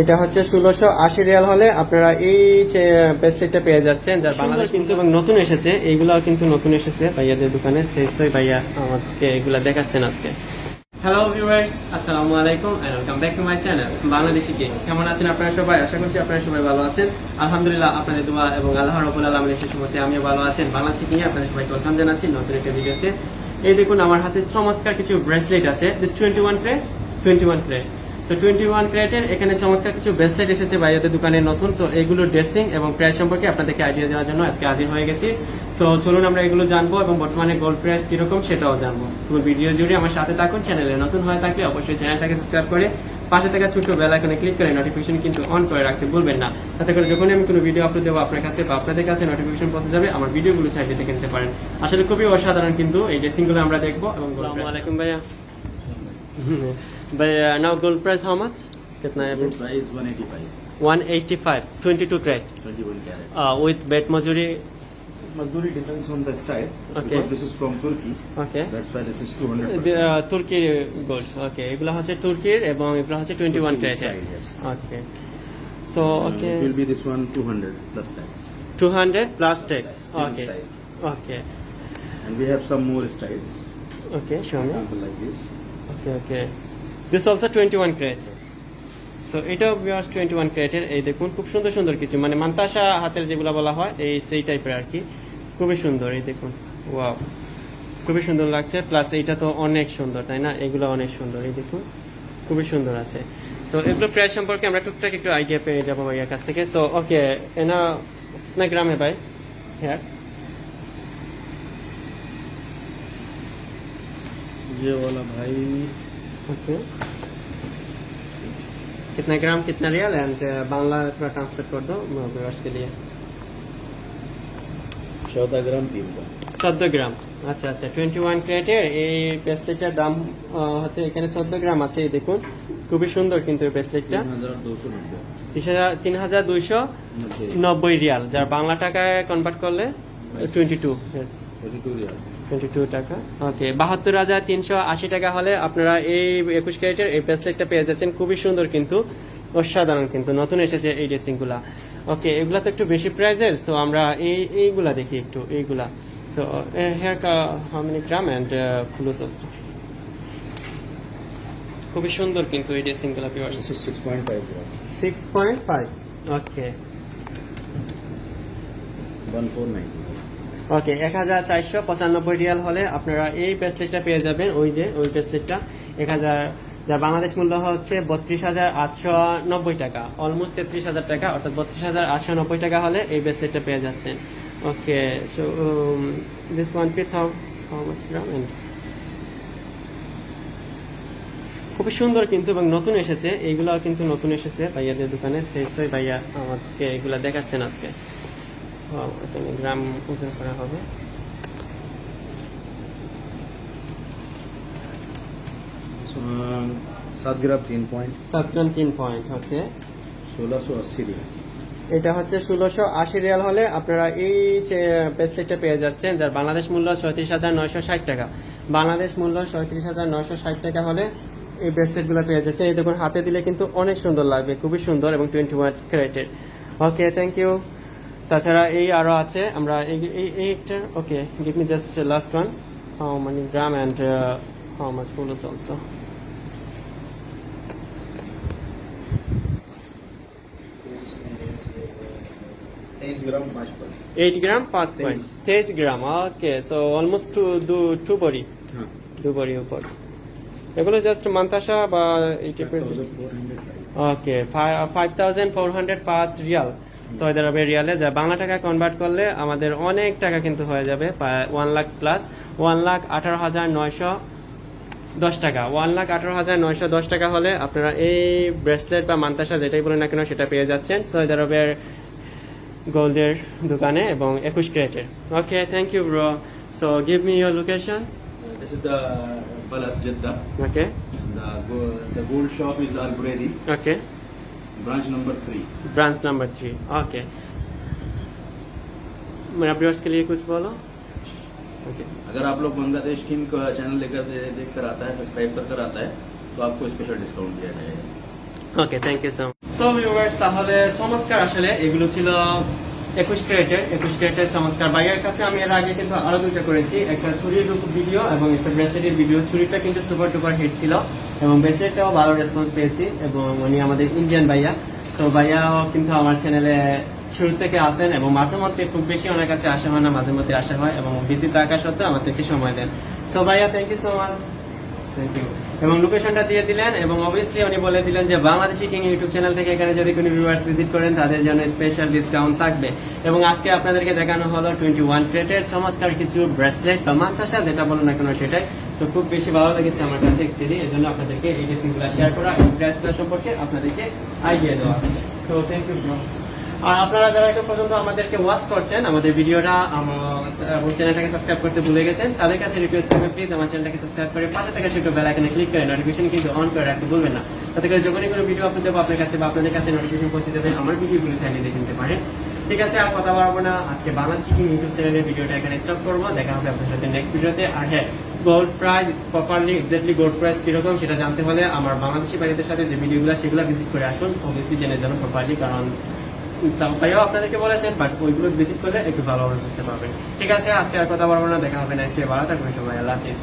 এটা হচ্ছে ষোলোশো আশি রিয়াল হলে আপনারা এই যে পেয়ে যাচ্ছেন যার বাংলাদেশ কিন্তু এবং নতুন এসেছে এইগুলাও কিন্তু নতুন এসেছে। ভাইয়াদের দোকানে সেই ভাইয়া আমাকে এগুলা দেখাচ্ছেন আজকে। হ্যালো ভিউয়ার্স আসসালামু আলাইকুম welcome back to my channel Bangladeshi game কেমন আছেন আপনারা সবাই? আশা করছি আপনারা সবাই ভালো আছেন। আলহামদুলিল্লাহ আপনাদের দোয়া এবং আল্লাহ রবুল আলমের সুসমতে আমিও ভালো আছেন বাংলাদেশি গিয়ে আপনাদের সবাইকে ওয়েলকাম জানাচ্ছি নতুন একটা ভিডিওতে। এই দেখুন আমার হাতে চমৎকার কিছু ব্রেসলেট আছে। This twenty one twenty one play তো টোয়েন্টি ওয়ান ক্রেটের এখানে চমৎকার কিছু ব্রেসলেট এসেছে ভাইয়াদের দোকানে নতুন। সো এগুলো ড্রেসিং এবং প্রাইস সম্পর্কে আপনাদেরকে আইডিয়া দেওয়ার জন্য আজকে হাজির হয়ে গেছি। সো চলুন আমরা এগুলো জানব এবং বর্তমানে গোল্ড প্রাইস কীরকম সেটাও জানব। পুরো ভিডিও জুড়ে আমার সাথে থাকুন। চ্যানেলে নতুন হয়ে থাকলে অবশ্যই চ্যানেলটাকে সাবস্ক্রাইব করে পাশে থাকা ছোট্ট বেল আইকনে ক্লিক করে নোটিফিকেশন কিন্তু অন করে রাখতে ভুলবেন না। তাতে করে যখনই আমি কোনো ভিডিও আপলোড দেবো আপনার কাছে বা আপনাদের কাছে নোটিফিকেশন পৌঁছে যাবে আমার ভিডিওগুলো চাইলে দেখে নিতে পারেন। আসলে খুবই অসাধারণ কিন্তু এই ড্রেসিংগুলো আমরা দেখব এবং আসসালামু আলাইকুম ভাইয়া। But uh, now gold price how much? Gold price 185. 185, 22 carat. 21 carat. Uh, with bed majuri Madhuri depends on the style. Okay. Because this is from Turkey. Okay. That's why this is 200. The, uh, Turkey gold. Okay. Ibla has a Turkey, and Ibla has a 21 carat. Okay. So okay. Uh, it will be this one 200 plus tax. 200 plus plus tax. Okay. Okay. And we have some more styles. Okay, show me. Example like this. Okay, okay. this also twenty one crate so এটাও bears twenty one ক্রেটের এই দেখুন খুব সুন্দর সুন্দর কিছু মানে মান্তাসা হাতের যেগুলো বলা হয় এই সেই টাইপের আর কি খুবই সুন্দর এই দেখুন ওয়াও খুবই সুন্দর লাগছে প্লাস এইটা তো অনেক সুন্দর তাই না এগুলো অনেক সুন্দর এই দেখুন খুবই সুন্দর আছে সো এগুলো প্রাইস সম্পর্কে আমরা টুকটাক একটু আইডিয়া পেয়ে যাবো ভাইয়ার কাছ থেকে সো ওকে এনা না গ্রামে ভাই হ্যাঁ ये वाला भाई ओके कितना ग्राम कितना रियल एंड बांग्ला थोड़ा ट्रांसलेट कर दो व्यूअर्स के लिए चौदह ग्राम तीन का চোদ্দ গ্রাম আচ্ছা আচ্ছা টোয়েন্টি ওয়ান ক্রেটের এই ব্রেসলেটটার দাম আহ, হচ্ছে এখানে চোদ্দ গ্রাম আছে এই দেখুন খুবই সুন্দর কিন্তু এই ব্রেসলেটটা तीन हजार दो सौ नब्बे তিন হাজার দুইশো नब्बे নব্বই রিয়াল যার বাংলা টাকায় কনভার্ট করলে twenty two thirty two riyal বাহাত্তর হাজার তিনশো আশি টাকা হলে আপনারা এই একুশ পেয়ে যাচ্ছেন। খুবই সুন্দর কিন্তু অসাধারণ কিন্তু নতুন এসেছে এই ড্রেসিংগুলা। ওকে এগুলা তো একটু বেশি প্রাইজের তো আমরা এই এইগুলা দেখি একটু এইগুলা। হেয়ার uh, খুবই সুন্দর কিন্তু এই six point five six point five okay okay এক হাজার চারশো পঁচানব্বই রিয়াল হলে আপনারা এই ব্রেসলেটটা পেয়ে যাবেন। ওই যে, ওই ব্রেসলেটটা এক হাজার যার বাংলাদেশ মূল্য হচ্ছে বত্রিশ হাজার আটশো নব্বই টাকা। অলমোস্ট তেত্রিশ হাজার টাকা, অর্থাৎ বত্রিশ হাজার আটশো নব্বই টাকা হলে এই ব্রেসলেটটা পেয়ে যাচ্ছেন। Okay so this one piece how how much gram খুবই সুন্দর কিন্তু এবং নতুন এসেছে। এইগুলো কিন্তু নতুন এসেছে। ভাইয়াদের দোকানে, সেই সেই ভাইয়া আমাকে এগুলা দেখাচ্ছেন আজকে। এখানে গ্রাম ওজন করা হবে সাত গ্রাম তিন পয়েন্ট সাত গ্রাম তিন পয়েন্ট হচ্ছে ষোলোশো আশি রিয়াল এটা হচ্ছে ষোলোশো আশি রিয়াল হলে আপনারা এই যে ব্রেসলেটটা পেয়ে যাচ্ছেন যার বাংলাদেশ মূল্য সৈত্রিশ হাজার নয়শো ষাট টাকা। বাংলাদেশ মূল্য সৈত্রিশ হাজার নয়শো ষাট টাকা হলে এই ব্রেসলেটগুলো পেয়ে যাচ্ছে এই দেখুন হাতে দিলে কিন্তু অনেক সুন্দর লাগবে খুবই সুন্দর এবং টোয়েন্টি ওয়ান ক্যারেটের ওকে থ্যাংক ইউ তাছাড়া এই আরও আছে আমরা এই এইটার okay give me just last one মানে gram and how much full's also gram পাঁচ পয়েন্ট গ্রাম ওকে অলমোস্ট উপর এগুলো জাস্ট বা এই okay five thousand four hundred পাঁচ রিয়াল সৌদি আরবের রিয়ালে যা বাংলা টাকা কনভার্ট করলে আমাদের অনেক টাকা কিন্তু হয়ে যাবে one lakh plus one lakh আঠারো হাজার নয়শো দশ টাকা। ওয়ান লাখ আঠারো হাজার নয়শো দশ টাকা হলে আপনারা এই ব্রেসলেট বা মান্তাসা যেটাই বলেন না কেন সেটা পেয়ে যাচ্ছেন সৌদি আরবের গোল্ডের দোকানে এবং একুশ ক্যারেটের okay thank you bro so give me your location This is the Balad Jeddah. Okay The, the gold shop is Al Buredi, okay branch number three. Branch number three okay मेरा viewers के लिए कुछ बोलो okay अगर आप लोग बांग्लादेश की channel लेकर दे- देख कर आता है सब्सक्राइब कर कर आता है तो आपको स्पेशल डिस्काउंट दिया जाएगा okay thank you so much so viewers তাহলে চমৎকার আসলে এগুলো ছিল একুশ ক্রেটের একুশ ক্রেটের চমৎকার। বাইরের কাছে আমি এর আগে কিন্তু আরও দুটো করেছি। একটা ছুরির ভিডিও এবং একটা ব্রেসলেটের ভিডিও। ছুরিটা কিন্তু সুপার টুপার হিট ছিল এবং ব্রেসলেটটাও ভালো রেসপন্স পেয়েছি এবং উনি আমাদের ইন্ডিয়ান ভাইয়া তো ভাইয়াও কিন্তু আমার চ্যানেলে শুরু থেকে আসেন এবং মাঝে মধ্যে খুব বেশি ওনার কাছে আসা হয় না, মাঝে মধ্যে আসা হয় এবং বিজি থাকা সত্ত্বেও আমাদেরকে সময় দেন। সো ভাইয়া থ্যাংক ইউ সো মাচ এবং লোকেশনটা দিয়ে দিলেন এবং অবভিয়াসলি উনি বলে দিলেন যে বাংলাদেশি কিং ইউটিউব চ্যানেল থেকে এখানে যদি কোনো ভিউয়ার্স ভিজিট করেন, তাদের জন্য স্পেশাল ডিসকাউন্ট থাকবে। এবং আজকে আপনাদেরকে দেখানো হলো টোয়েন্টি ওয়ান প্লেটের চমৎকার কিছু ব্রেসলেট বা মাথাসা যেটা বলো না কোনো সেটাই। তো খুব বেশি ভালো লেগেছে আমার কাছে অ্যাকচুয়ালি এই জন্য আপনাদেরকে এই ড্রেসিংগুলো শেয়ার করা এবং প্রাইসগুলো সম্পর্কে আপনাদেরকে আইডিয়া দেওয়া। তো থ্যাংক ইউ আর আপনারা যারা এখন পর্যন্ত আমাদেরকে ওয়াচ করছেন, আমাদের ভিডিওটা আমার চ্যানেলটাকে সাবস্ক্রাইব করতে ভুলে গেছেন, তাদের কাছে রিকোয়েস্ট প্লিজ আমার চ্যানেলটাকে সাবস্ক্রাইব করে পাশে থাকা ছোট বেল আইকনে ক্লিক করে নোটিফিকেশন কিন্তু অন করে রাখতে ভুলবেন না। তাতে করে যখনই কোনো ভিডিও আপলোড দেবো, আপনার কাছে বা আপনাদের কাছে নোটিফিকেশন পৌঁছে দেবে আমার ভিডিওগুলো চাইলে দেখে নিতে পারেন। ঠিক আছে, আর কথা বলব না। আজকে চিকিং ইউটিউব চ্যানেলের ভিডিওটা এখানে স্টপ করব। দেখা হবে আপনার সাথে নেক্সট ভিডিওতে। আর হ্যাঁ gold price properly exactly gold price কীরকম সেটা জানতে হলে আমার বাংলাদেশি বাড়িদের সাথে যে ভিডিওগুলো সেগুলো ভিজিট করে আসুন। অবভিয়াসলি জেনে যেন প্রপারলি কারণ ভাইও আপনাদেরকে বলেছেন বাট ওইগুলো ভিজিট করলে একটু ভালোভাবে বুঝতে পারবেন। ঠিক আছে, আজকে আর কথা বলব না, দেখা হবে নেক্সট ডে ভালো থাকবেন সবাই আল্লাহ হাফিজ